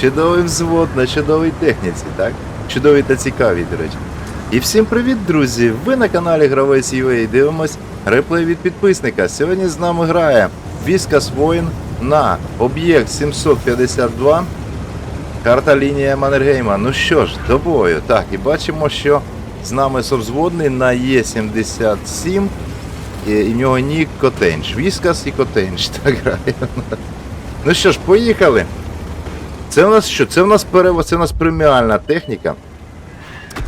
Чудовий взвод на чудовій техніці, так? Чудові та цікаві, до речі. І всім привіт, друзі! Ви на каналі Гравець UA дивимось реплей від підписника. Сьогодні з нами грає Віскас Воїн на об'єкт 752. Карта лінія Маннергейма. Ну що ж, до бою. Так, і бачимо, що з нами совзводний на Е77. І, і в нього нік Котенч. Віскас і Котенч. Так грає. Ну що ж, поїхали. Це у нас що? Це у нас перево, це у нас преміальна техніка.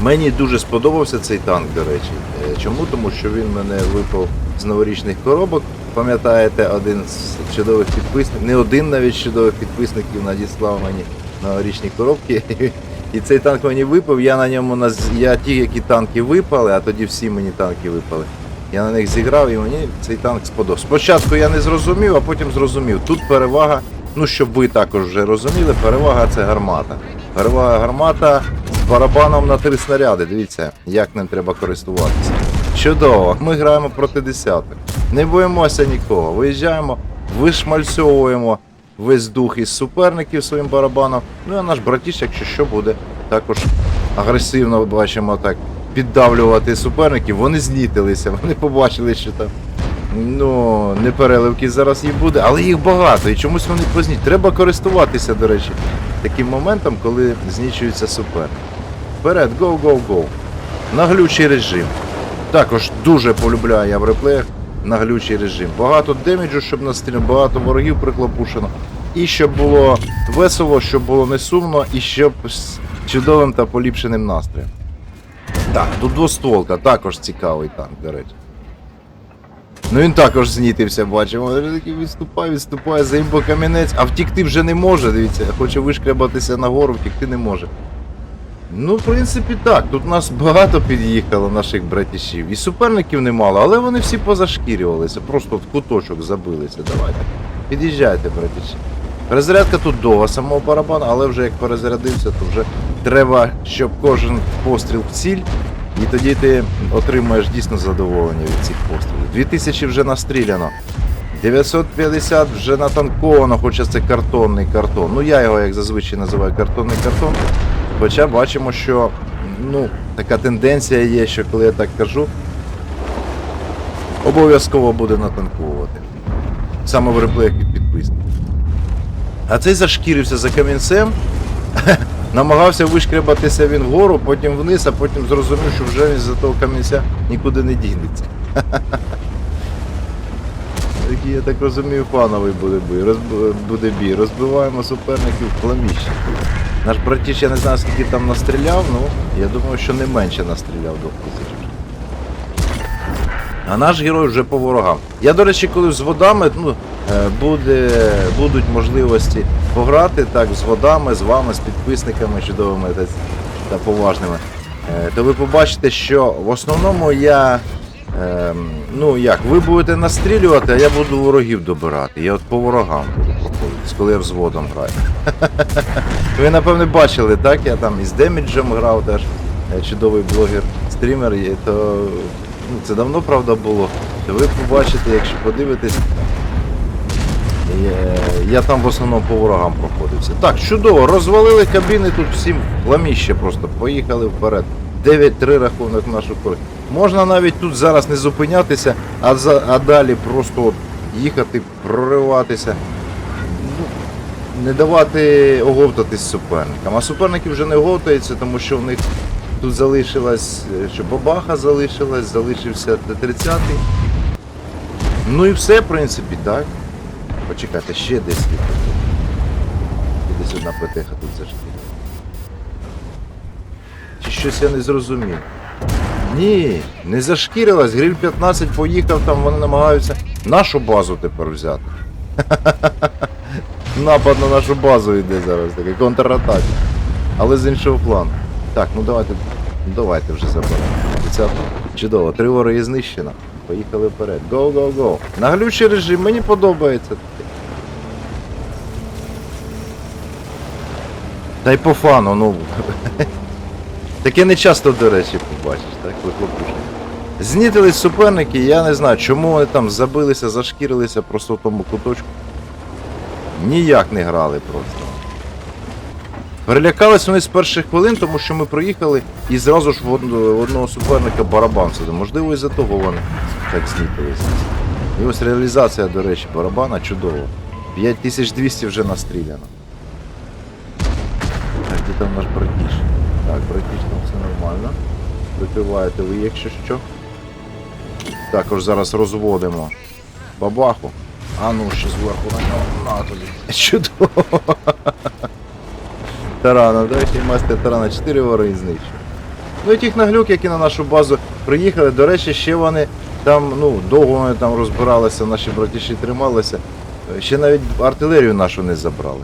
Мені дуже сподобався цей танк, до речі. Е, Чому? Тому що він мене випав з новорічних коробок. Пам'ятаєте, один з чудових підписників, не один навіть чудових підписників надіслав мені новорічні коробки. І цей танк мені випав, я на ньому наз... я ті, які танки випали, а тоді всі мені танки випали. Я на них зіграв і мені цей танк сподобався. Спочатку я не зрозумів, а потім зрозумів. Тут перевага, ну щоб ви також вже розуміли, перевага це гармата. Перевага гармата з барабаном на три снаряди. Дивіться, як ним треба користуватися. Чудово, ми граємо проти десяток. Не боїмося нікого. Виїжджаємо, вишмальцьовуємо весь дух із суперників своїм барабаном. Ну а наш братіш, якщо що, буде також агресивно бачимо так піддавлювати суперників. Вони знітилися, вони побачили, що там ну не переливки зараз їх буде, але їх багато і чомусь вони позніть. Треба користуватися, до речі, таким моментом, коли знічується суперник. Вперед, go, go, go. На глючий режим. Також дуже полюбляю я в реплеях на глючий режим. Багато деміджу, щоб настріляно, багато ворогів приклопушено. І щоб було весело, щоб було не сумно, і щоб з чудовим та поліпшеним настроєм. Так, тут двостволка, також цікавий танк, до речі. Ну він також знітився, бачимо. Він такий відступає, відступає, заїмбо камінець, а втікти вже не може, дивіться, хоче вишкрябатися нагору, втікти не може. Ну, в принципі, так. Тут нас багато під'їхало наших братішів. І суперників немало, але вони всі позашкірювалися, просто в куточок забилися. Давайте. Під'їжджайте, братіші. Перезарядка тут довга самого барабану, але вже як перезарядився, то вже треба, щоб кожен постріл в ціль, і тоді ти отримаєш дійсно задоволення від цих пострілів. 2000 вже настріляно. 950 вже натанковано, хоча це картонний картон. Ну я його, як зазвичай називаю, картонний картон. Хоча бачимо, що ну, така тенденція є, що коли я так кажу, обов'язково буде натанковувати. Саме в реплеях від підписників. А цей зашкірився за камінцем, намагався вишкрябатися він вгору, потім вниз, а потім зрозумів, що вже він за того камінця нікуди не дінеться. Такий, я так розумію, фановий буде бій. Розб... буде бій. Розбиваємо суперників в пламіщі. Наш братіш, я не знаю, скільки там настріляв, ну я думаю, що не менше настріляв до тисяч. А наш герой вже по ворогам. Я, до речі, коли з водами ну, буде, будуть можливості пограти так з водами, з вами, з підписниками чудовими та, та поважними, е, то ви побачите, що в основному я. Ем, ну як, ви будете настрілювати, а я буду ворогів добирати. Я от по ворогам буду проходити, коли я взводом граю. Ви напевне бачили, так? Я там із деміджем грав теж. е, Чудовий блогер, стрімер, то ну, це давно правда було. То ви побачите, якщо подивитесь. Е, Я там в основному по ворогам проходився. Так, чудово, розвалили кабіни тут всім пламіще просто. Поїхали вперед. 9-3 рахунок нашу користь. Можна навіть тут зараз не зупинятися, а, за, а далі просто от їхати, прориватися. Ну, не давати оговтатись суперникам. А суперники вже не оговтаються, тому що в них тут залишилась, е, що бабаха залишилась, залишився Т-30. Ну і все, в принципі, так. Почекайте, ще десь є. Десь одна петеха тут зашкірила. Чи щось я не зрозумів? Ні, не зашкірилась, гриль 15 поїхав, там вони намагаються нашу базу тепер взяти. Напад на нашу базу йде зараз, такий контратака. Але з іншого плану. Так, ну давайте. Ну давайте вже заберемо. Це чудово. Три вороги знищено. Поїхали вперед. Go, go, go. На глючий режим, мені подобається. Та й по фану, ну. Таке не часто, до речі, побачиш, так, вихлопушення. Знітились суперники, я не знаю, чому вони там забилися, зашкірилися просто в тому куточку. Ніяк не грали просто. Перелякались вони з перших хвилин, тому що ми проїхали і зразу ж в одного, суперника барабан сидив. Можливо, із-за того вони так знітилися. І ось реалізація, до речі, барабана чудова. 5200 вже настріляно. Де там наш братіш? Так, братіш, там все нормально. Прикриваєте ви, якщо що. Також зараз розводимо бабаху. А ну, ще зверху на нього. На тобі. Чудово. Тарана, давайте мастер Тарана 4 вори знищив. Ну і тих наглюк, які на нашу базу приїхали, до речі, ще вони там, ну, довго вони там розбиралися, наші братіші трималися. Ще навіть артилерію нашу не забрали.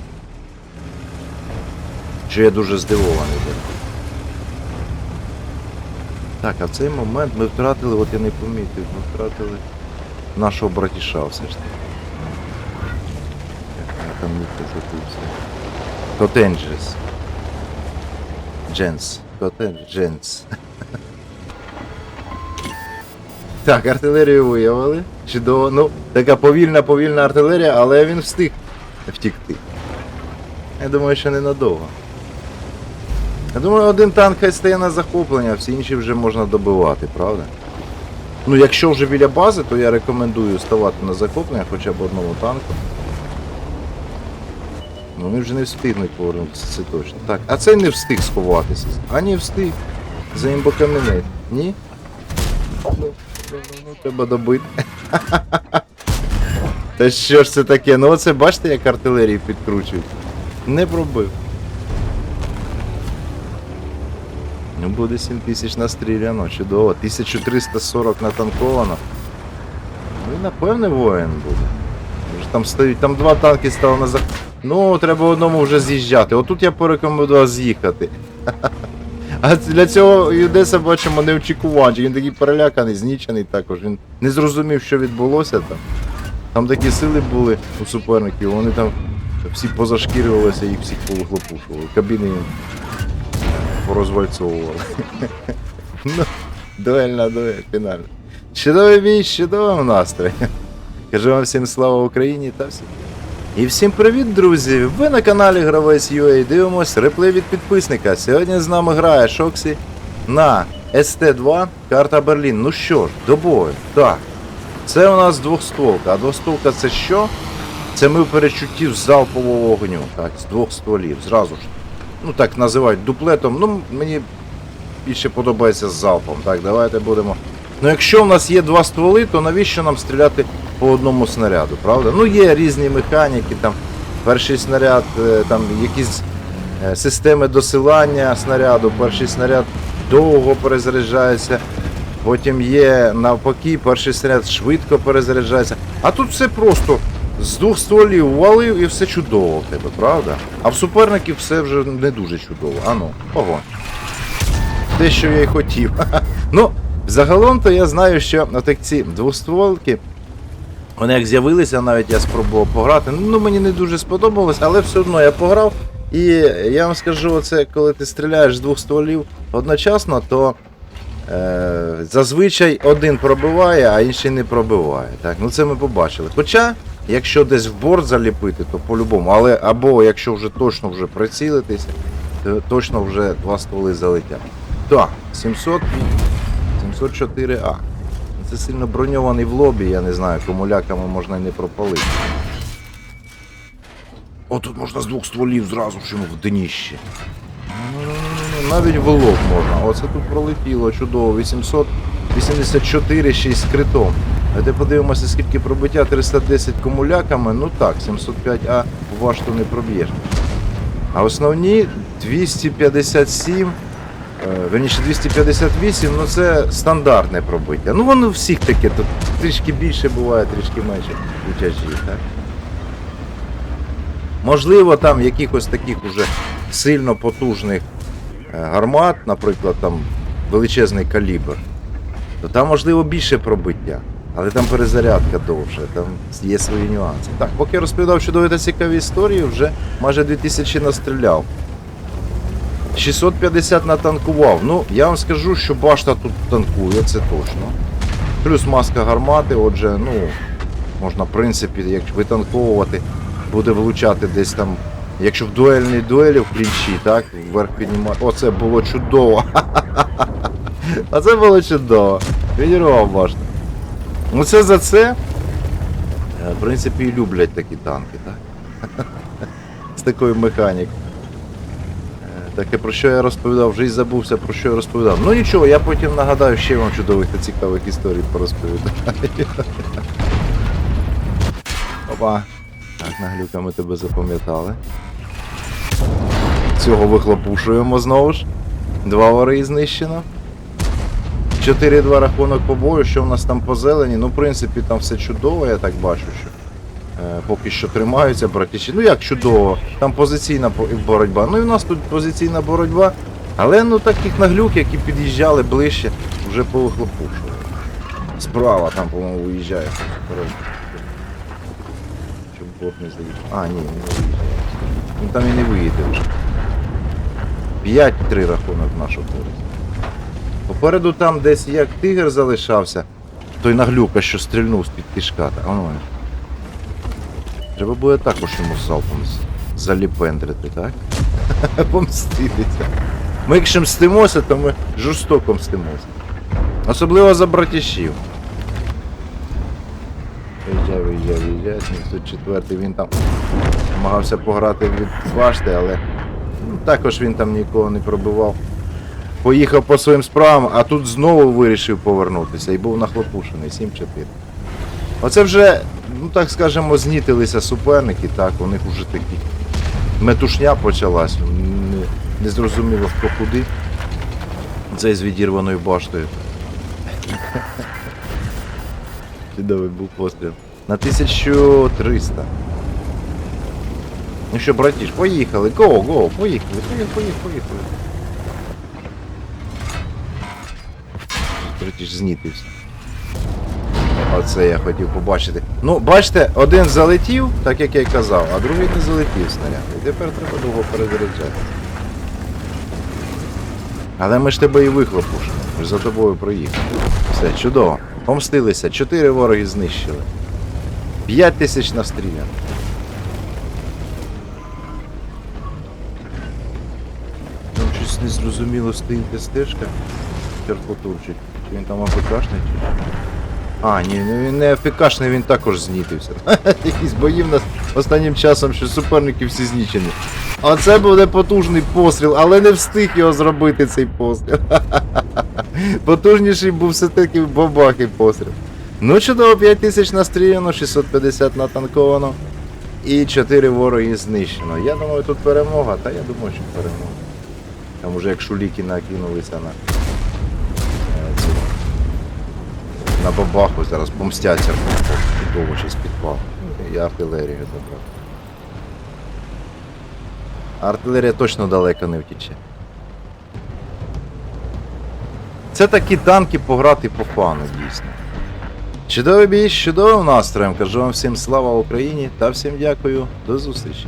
Що я дуже здивований. був. Так, а в цей момент ми втратили, от я не помітив, ми втратили нашого братіша все ж таки. Там ніхто забувся. Котенджес. Дженс. Котендженс. Так, артилерію виявили. Чудово. Ну, така повільна, повільна артилерія, але він встиг втікти. Я думаю, що ненадовго. Я думаю, один танк хай стає на захоплення, а всі інші вже можна добивати, правда? Ну, якщо вже біля бази, то я рекомендую ставати на захоплення хоча б одному танку. Ну, вони вже не встигнуть повернутися, це точно. Так, а цей не встиг сховатися. А не встиг. За імбокамінець. Ні? Ну, треба добити. Та що ж це таке? Ну оце бачите, як артилерії підкручують. Не пробив. Ну буде 7 тисяч настріляно, чудово. 1340 натанковано. Ну і напевне воїн буде. Вже там стоїть, там два танки стали на зах... Ну, треба одному вже з'їжджати. Отут я порекомендував з'їхати. А для цього Юдеса бачимо неочікуванчик. Він такий переляканий, знічений також. Він не зрозумів, що відбулося там. Там такі сили були у суперників, вони там всі позашкірювалися, їх всіх повихлопушували. Кабіни порозвальцовували. Ну, дуельна дуель, фінальна. Чудовий бій, чудовим настроєм. Кажу вам всім слава Україні та всім. І всім привіт, друзі! Ви на каналі Гравець UA дивимось реплей від підписника. Сьогодні з нами грає Шоксі на СТ2 карта Берлін. Ну що ж, до бою. Так. Це у нас двохстволка. А двохстволка це що? Це ми в перечутті з залпового вогню. Так, з двох стволів. Зразу ж. Ну так називають дуплетом. Ну, мені більше подобається з залпом. Так, давайте будемо. Ну якщо в нас є два стволи, то навіщо нам стріляти по одному снаряду, правда? Ну є різні механіки, там перший снаряд, е, там якісь е, системи досилання снаряду, перший снаряд довго перезаряджається, потім є навпаки, перший снаряд швидко перезаряджається. А тут все просто з двох стволів валив і все чудово в тебе, правда? А в суперників все вже не дуже чудово. Ану, ого. Те, що я й хотів. Ну, загалом то я знаю, що ці двостволки, вони як з'явилися, навіть я спробував пограти. Ну, мені не дуже сподобалось, але все одно я пограв. І я вам скажу, оце, коли ти стріляєш з двох стволів одночасно, то е, зазвичай один пробиває, а інший не пробиває. Так, ну це ми побачили. Хоча, якщо десь в борт заліпити, то по-любому. Але або якщо вже точно вже прицілитися, то точно вже два стволи залетять. Так, 700 704А. Це сильно броньований в лобі, я не знаю, комуляками можна і не пропалити. О, тут можна з двох стволів зразу ж в дніще. Навіть в лоб можна. Оце тут пролетіло чудово. 884 ще й з критом. Давайте подивимося, скільки пробиття 310 комуляками. Ну так, 705А в вашту не проб'єш. А основні 257. Е, Верніше 258, ну це стандартне пробиття. Ну воно всіх таке, тут трішки більше буває, трішки менше у тяжі, так? Можливо, там якихось таких уже сильно потужних е, гармат, наприклад, там величезний калібр, то там можливо більше пробиття. Але там перезарядка довша, там є свої нюанси. Так, поки я розповідав чудові та цікаві історії, вже майже 2000 настріляв. 650 натанкував. Ну, я вам скажу, що башта тут танкує, це точно. Плюс маска гармати, отже, ну, можна, в принципі, як витанковувати, буде влучати десь там Якщо в дуельній дуелі в клінчі, так, вверх піднімати. Оце було чудово. Оце було чудово. Відірвав башню. Ну це за це. е, В принципі, і люблять такі танки, так? З такою механікою. Е, Таке про що я розповідав, вже й забувся про що я розповідав. Ну нічого, я потім нагадаю ще вам чудових та цікавих історій порозповідаю. Опа. Так, наглюка, ми тебе запам'ятали. Цього вихлопушуємо знову ж. Два вори знищено. 4-2 рахунок по бою, що в нас там по зелені. Ну, в принципі, там все чудово, я так бачу, що е, поки що тримаються братіші. Ну як чудово, там позиційна боротьба. Ну і в нас тут позиційна боротьба. Але ну таких наглюк, які під'їжджали ближче, вже повихлопушували. Справа там, по-моєму, виїжджає. Щоб бот не заїхав. А, ні, не виїжджає. Ну там і не виїде вже. 5-3 рахунок нашу користь. Попереду там десь як тигр залишався, той наглюка, що стрільнув з-під кишка. Та, воно. Треба буде також йому салпом з- заліпендрити, так? Помститися. Ми якщо мстимося, то ми жорстоко мстимося. Особливо за братішів. Виїжджай, виїжджай, виїжджай, 704 він там намагався пограти від башти, але ну, також він там нікого не пробивав. Поїхав по своїм справам, а тут знову вирішив повернутися і був нахлопушений 7-4. Оце вже, ну так скажемо, знітилися суперники, так, у них вже такі метушня почалась, не, не зрозуміло хто куди. Цей з відірваною баштою. Чудовий був постріл. На 1300. Ну що, братіш, поїхали, го, го, поїхали, поїхали, поїхали, поїхали. Братіш знітився. Оце я хотів побачити. Ну, бачите, один залетів, так як я й казав, а другий не залетів снаряд. І тепер треба довго перезаряджати. Але ми ж тебе і вихлопушимо. Ми ж за тобою проїхали. Все, чудово. Помстилися, чотири вороги знищили. П'ять тисяч настріляно. Там щось незрозуміло стоїть стежка. Черпотурчик. Чи він там АФКшний? А, ні, ну він не АФКшний, він також знітився. Якісь бої в нас останнім часом, що суперники всі знічені. А це буде потужний постріл, але не встиг його зробити цей постріл. Потужніший був все-таки бабахий постріл. Ну, чудово, 5000 настріляно, 650 натанковано. І 4 вороги знищено. Я думаю, тут перемога, та я думаю, що перемога. Там уже як шуліки накинулися на. На бабаху зараз помстяться чудово щось підпав. І артилерію забрав. Артилерія точно далеко не втіче. Це такі танки пограти по фану, дійсно. Чудовий бій чудовим настроєм. Кажу вам всім слава Україні та всім дякую. До зустрічі.